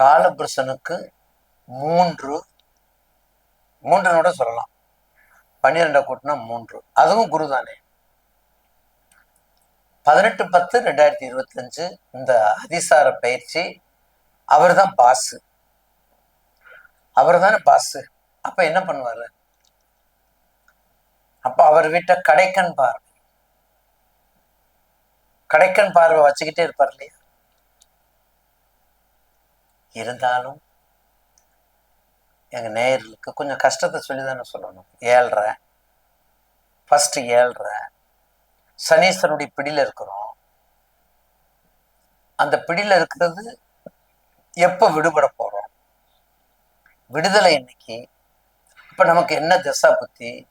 காலபுருஷனுக்கு மூன்று மூன்றுன்னு கூட சொல்லலாம். பன்னிரெண்டை கூட்டினா மூன்று. அதுவும் குரு தானே பதினெட்டு பத்து ரெண்டாயிரத்தி இருபத்தஞ்சு இந்த அதிசார பயிற்சி அவர் தான் பாஸு அவர் தானே பாஸு அப்ப என்ன பண்ணுவாரு? அப்ப அவர் வீட்டை கடைக்கன் பார்வை. கடைக்கன் பார்வை வச்சுக்கிட்டே இருப்பார் இல்லையா? இருந்தாலும் எங்க நேயர்களுக்கு கொஞ்சம் கஷ்டத்தை சொல்லி தானே சொல்லணும். ஏழ்ரை ஃபஸ்ட்டு ஏழ்ரை சனீஸ்வரனுடைய பிடியில இருக்கிறோம். அந்த பிடியில இருக்கிறது எப்ப விடுபட போறோம்? விடுதலை இன்னைக்கு இப்ப நமக்கு என்ன திசா புத்தி?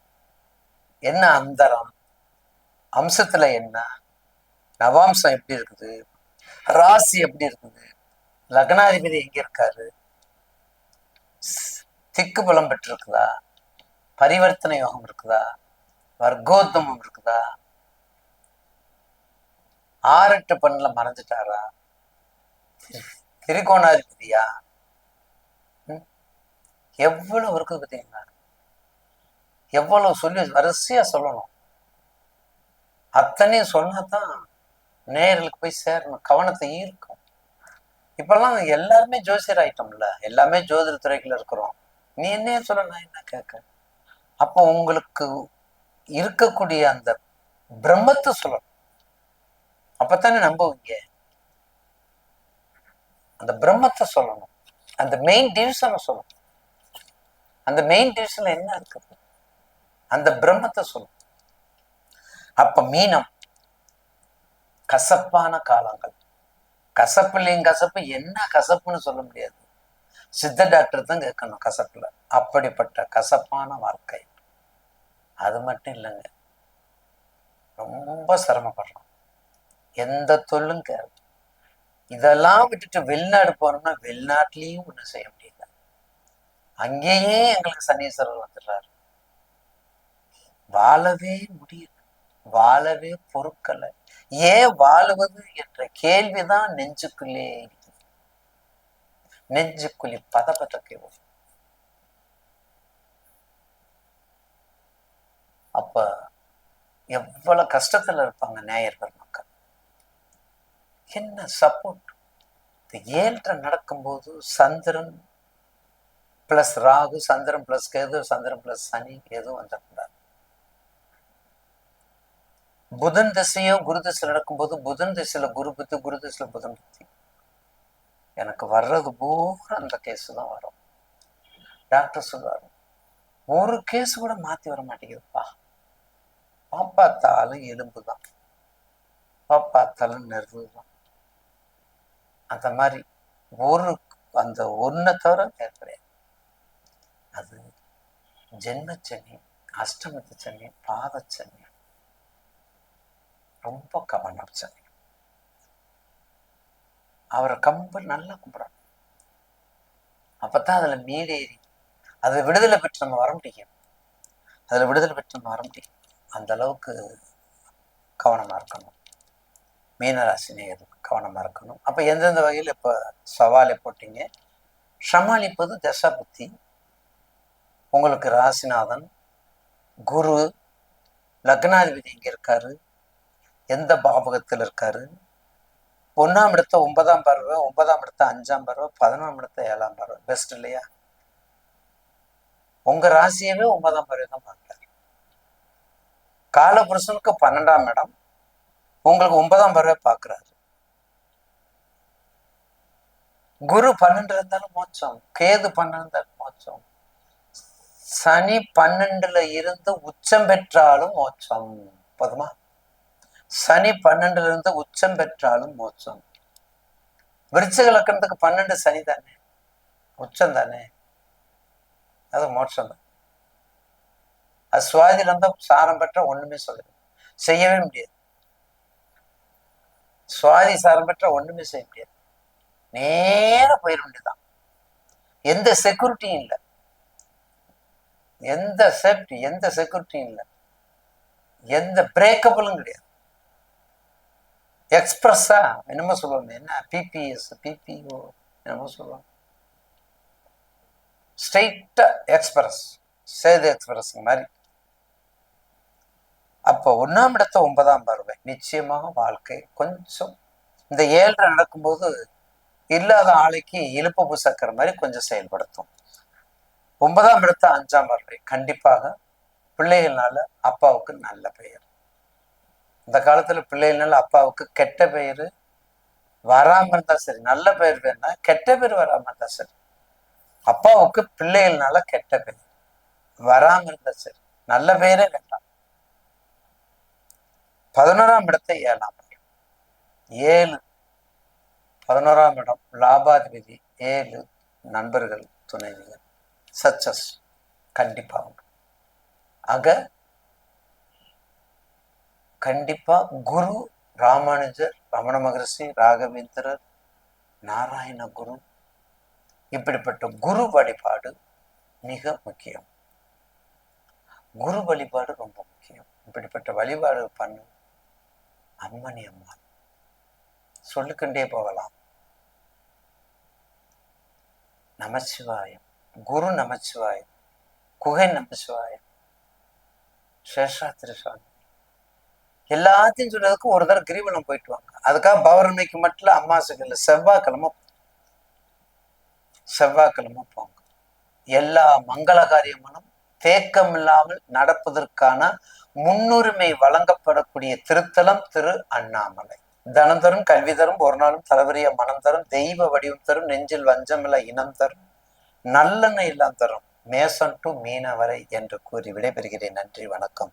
என்ன அந்தரம்? அம்சத்துல என்ன? நவாம்சம் எப்படி இருக்குது? ராசி எப்படி இருக்குது? லக்னாதிபதி எங்க இருக்காரு? திக்கு பலம் பெற்றிருக்குதா? பரிவர்த்தனை யோகம் இருக்குதா? வர்க்கோத்தமம் இருக்குதா? ஆறெட்டு பண்ணல மறைஞ்சிட்டாரா திரிகோணாதிபதியா? எவ்வளவு இருக்குது பார்த்தீங்களா? எவ்வளவு சொல்லி வரிசையா சொல்லணும். அத்தனையும் சொன்னாதான் நேரில் போய் சேரணும். கவனத்தை ஈர்க்கும். இப்பெல்லாம் எல்லாருமே ஜோசியர் ஆயிட்டோம்ல. எல்லாமே ஜோதிட துறைக்குள்ள இருக்கிறோம். நீ என்ன சொல்ல நான் என்ன கேட்க அப்போ உங்களுக்கு இருக்கக்கூடிய அந்த பிரம்மத்தை சொல்லணும். அப்பத்தானே நம்புவீங்க? அந்த பிரம்மத்தை சொல்லணும். அந்த மெயின் டிவிஷனை சொல்லணும். அந்த மெயின் டிவிஷன்ல என்ன இருக்குது அந்த பிரம்மத்தை சொல்லணும். அப்ப மீனம் கசப்பான காலங்கள். கசப்புலையும் கசப்பு என்ன கசப்புன்னு சொல்ல முடியாது. சித்த டாக்டர் தான் கேட்கணும் கசப்புல. அப்படிப்பட்ட கசப்பான வாழ்க்கை. அது மட்டும் இல்லைங்க. ரொம்ப சிரமப்படுறோம். எந்த தொல்லும் கேள்வி இதெல்லாம் விட்டுட்டு வெளிநாடு போனோம்னா வெளிநாட்டிலையும் ஒன்றும் செய்ய முடியல. அங்கேயே எங்களுக்கு சனீஸ்வரர் வந்துடுறாரு. வாழவே முடியல. வாழவே பொருட்களை ஏன் வாழுவது என்ற கேள்விதான் நெஞ்சுக்குள்ளே இருக்குது நெஞ்சுக்குழி பதப்பதற்கு அப்ப எவ்வளவு கஷ்டத்துல இருப்பாங்க நேயர்கள் மக்கள். என்ன சப்போர்ட் இந்த ஏழ்ரை நடக்கும்போது Chandran plus Rahu Chandran plus Ketu Chandran plus Sani எதுவும் வந்துடக்கூடாது புதன் திசையும் குரு திசையில் நடக்கும்போது புதன் திசையில குரு புத்தி குரு திசையில புதன் புத்தி. எனக்கு வர்றது பூரா அந்த கேஸ் தான் வரும். டாக்டர் சொல்லுவார் ஒரு கேஸ் கூட மாத்தி வர மாட்டேங்குதுப்பா. பாப்பாத்தாலும் எலும்பு தான் பாப்பாத்தாலும் நெருவு தான் அந்த மாதிரி ஒரு அந்த ஒன்றை தவிர வேறு கிடையாது. அது ஜென்மச்சனி அஷ்டமத்து சனி பாதச்சனி. ரொம்ப கவனம் சனி அவரை கம்ப நல்லா கும்பிடணும். அப்பதான் அதுல மீடேறி அதை விடுதலை பெற்று நம்ம வர முடியும். அதுல விடுதலை பெற்று நம்ம வர முடியும். அந்த அளவுக்கு கவனமா இருக்கணும். மீனராசி கவனமா இருக்கணும். அப்ப எந்தெந்த வகையில் இப்ப சவாலை போட்டீங்க? சமாளிப்பது தசா புத்தி. உங்களுக்கு ராசிநாதன் குரு லக்னாதிபதி எங்க இருக்காரு. எந்த பாவகத்தில் இருக்காரு? ஒன்றாம் இடத்த ஒன்பதாம் பருவம் ஒன்பதாம் இடத்த அஞ்சாம் பருவ பதினொன்றாம் இடத்த ஏழாம் பருவ. பெஸ்ட் இல்லையா? உங்க ராசியவே ஒன்பதாம் பருவம் தான் பார்க்கறாரு. காலபுருஷனுக்கு பன்னெண்டாம் இடம். உங்களுக்கு ஒன்பதாம் பருவ பார்க்கிறாரு. குரு பன்னெண்டு இருந்தாலும் மோட்சம். கேது பன்னெண்டு இருந்தாலும் மோட்சம். சனி பன்னெண்டுல இருந்து உச்சம் பெற்றாலும் மோட்சம். போதுமா? சனி பன்னெண்டுல இருந்து உச்சம் பெற்றாலும் மோட்சம். விருச்சிக லக்கணத்துக்கு பன்னெண்டு சனி தானே? உச்சம் தானே? அது மோட்சம் தான். அது சுவாதியில இருந்தா சாரம் பெற்ற ஒண்ணுமே சொல்லுது செய்யவே முடியாது. சுவாதி சாரம் பெற்ற ஒண்ணுமே செய்ய முடியாது. நேர போயிட வேண்டியதுதான். எந்த செக்யூரிட்டியும் இல்லை. எந்த சேஃப்டி எந்த செக்யூரிட்டியும் இல்லை. எந்த பிரேக்கபிளும் கிடையாது. எக்ஸ்பிரஸ்ஸா என்னமோ சொல்லுவாங்க என்ன பிபிஎஸ் பிபிஓ என்னமோ சொல்லுவாங்க ஸ்ட்ரெயிட்டா எக்ஸ்பிரஸ் சேது எக்ஸ்பிரஸ் மாதிரி அப்போ ஒன்றாம் இடத்த ஒன்பதாம் பார்வை. நிச்சயமாக வாழ்க்கை கொஞ்சம். இந்த ஏழரை நடக்கும்போது இல்லாத ஆளைக்கு இழுப்பு பூசக்கிற மாதிரி கொஞ்சம் செயல்படுத்தும். ஒன்பதாம் இடத்த அஞ்சாம் பார்வை. கண்டிப்பாக பிள்ளைகள்னால அப்பாவுக்கு நல்ல பெயர். இந்த காலத்துல பிள்ளைகள்னால அப்பாவுக்கு கெட்ட பெயர் வராம இருந்தா சரி நல்ல பெயர் வேணா கெட்ட பேர் வராம இருந்தா சரி. அப்பாவுக்கு பிள்ளைகள்னால கெட்ட பெயர். வராம இருந்தா சரி நல்ல பெயரே வேண்டாம். பதினோராம் இடத்தை ஏழாம் இடம் ஏழு. பதினோராம் இடம் லாபாதிபதி ஏழு. நண்பர்கள் துணைவிகள் சக்சஸ். கண்டிப்பா உண்டு. ஆக கண்டிப்பா குரு ராமானுஜர் ரமண மகரிஷி ராகவேந்திரர் நாராயண குரு இப்படிப்பட்ட குரு வழிபாடு மிக முக்கியம். குரு வழிபாடு ரொம்ப முக்கியம். இப்படிப்பட்ட வழிபாடு பண்ணும் அம்மணி அம்மா சொல்லிக்கொண்டே போகலாம். நமச்சிவாயம். குரு நமச்சிவாயம். குகை நமச்சிவாயம். சேஷாத்திரி சுவாமி எல்லாத்தையும் சொல்றதுக்கு ஒரு தடவை கிரிவலம் போயிட்டு வாங்க. அதுக்காக பௌர்ணமிக்கு மட்டும் அம்மாசுக்கு இல்லை செவ்வாய்க்கிழமை செவ்வாய்க்கிழமை போங்க. எல்லா மங்கள காரியங்களும் தேக்கம் இல்லாமல் நடப்பதற்கான முன்னுரிமை வழங்கப்படக்கூடிய திருத்தலம் திரு அண்ணாமலை. தனம் தரும் கல்வி தரும் ஒரு நாளும் தலைவரிய மனம் தரும் தெய்வ வடிவம் தரும் நெஞ்சில் வஞ்சமில்ல இனம் தரும். நல்லெண்ணெய் எல்லாம் தரும். மேசன் டு மீனவரை என்று கூறி விடைபெறுகிறேன். நன்றி வணக்கம்.